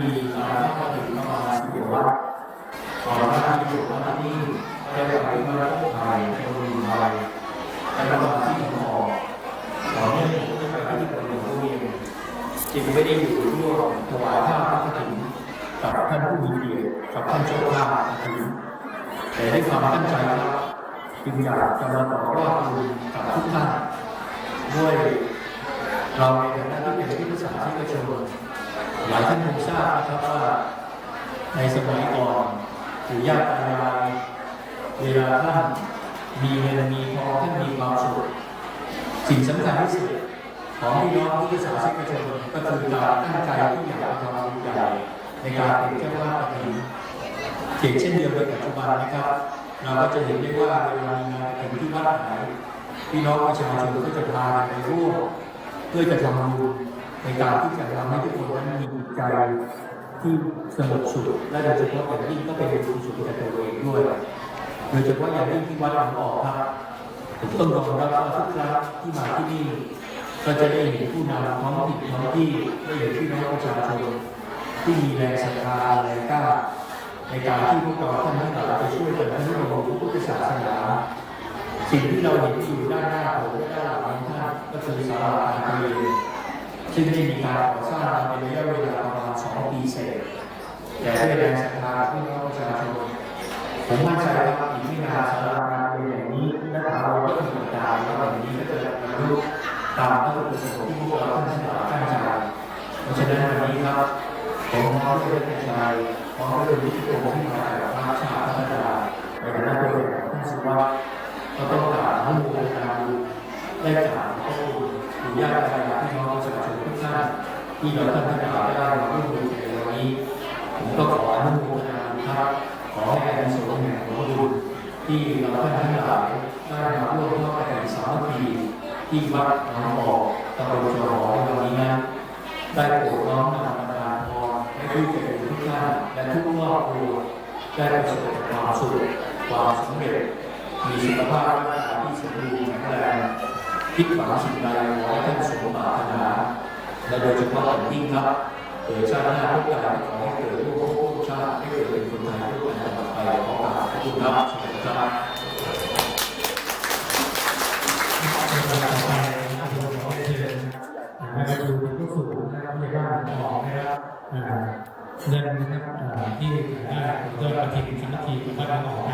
มีสารพัดถึงประมาณสิบวัดขอพระที่อยู่วัดที่ได้ไปพระราชทานเทวดีไทยในระหว่างที่ผมออกขอเนื่องจากไปที่ประตูผู้เรียนจึงไม่ได้อยู่ร่วมถวายผ้าพระกฐินกับท่านผู้มีเกียรติกับท่านเจ้าภาพกฐินแต่ด้วยความตั้งใจครับจึงอยากจะมาต่อยอดบุญกับทุกท่านด้วยเราในฐานะที่เป็นที่ปรึกษาที่ประชุม หลายท่านคงทราบนะครับว่าในสมัยก่อนปู่ย่าตายายเวลาท่านมีเงินมีทองท่านมีความสุขสิ่งสำคัญที่สุดของพี่น้องที่ปรึกษาที่ประชุมก็คือการตั้งใจที่อยากจะทำบุญใหญ่ในการเป็นเจ้าภาพกฐิเช่นเช่นเดียวกับปัจจุบันนะครับ เราก็จะเห็นได้ว่าเวลามีงานกฐินที่วัดไหนพี่น้องประชาชนก็จะพากันไปร่วมเพื่อจะทำบุญ ในการที่จะทำให้ทุกคนนั้นมีใจที่สงบสุขและโดยเฉพาะอย่างยิ่งก็เป็นบุญสุขแก่ตัวเองด้วย โดยเฉพาะอย่างยิ่งที่วัดหนองออกครับผมต้องยอมรับว่าทุกครั้งที่มาที่นี่ ก็จะได้เห็นผู้นำท้องถิ่นท้องที่ได้เห็นพี่น้องประชาชนที่มีแรงศรัทธาแรงกล้าในการที่พวกเราท่านทั้งหลายจะช่วยกันอนุโลมพระพุทธศาสนาสิ่งที่เราเห็นอยู่ด้านหน้าผมและด้านหลังของท่านก็คือศาลาการเรียน ซึ่งได้มีการก่อสร้างมาเป็นระยะเวลาประมาณสองปีเศษแต่ด้วยแรงศรัทธาที่น้องประชาชนผมมั่นใจว่าอีกไม่นานศาลาการณ์เรียนอย่างนี้และถาวรวัตถุต่างๆอย่างนี้ก็จะบรรลุตามพระประสงค์ที่พวกเราท่านทั้งหลายตั้งใจเพราะฉะนั้นวันนี้ครับผมพร้อมด้วยท่านชายพร้อมด้วยวิทยุที่มาจากพระชาติพัฒนาในฐานะตัวแทนของท่านสุวัสดิ์ก็ต้องกราบท่านบูชาบุญได้กราบพระคุณปู่ย่าตายายพี่น้องประชาชน ที่เราท่านทั้งหลายได้มาร่วมมือในวันนี้ผมก็ขออนุโมทนาครับขอให้อานิสงส์แห่งผลบุญที่เราท่านทั้งหลายได้มาร่วมทอดกฐินสามัคคีที่วัดหนองบ่อตำบลจอหอในวันนี้นั้นได้โปรดน้อมนำบรรดาพรให้ผู้เกียรติทุกท่านและทุกครอบครัวได้ประสบความสุขความสำเร็จมีสุขภาพร่างกายที่สมบูรณ์แข็งแรงคิดหวังสิ่งใดขอให้ท่านสมปรารถนา และโดยเฉพาะอย่างยิ่งครับเกิดชาติหน้าทุกการขอให้เกิดลูกภพทุกชาติให้เกิดเป็นคนไทยทุกคนตลอไปขอกราบขอบคุณครับสวัสดีครับนะครับดูผู้สูงนะครับในบ้านของนะครับอ่าเงินนะครับอ่าที่ได้ยอดกระถิ่นสามัคคีของบ้านของ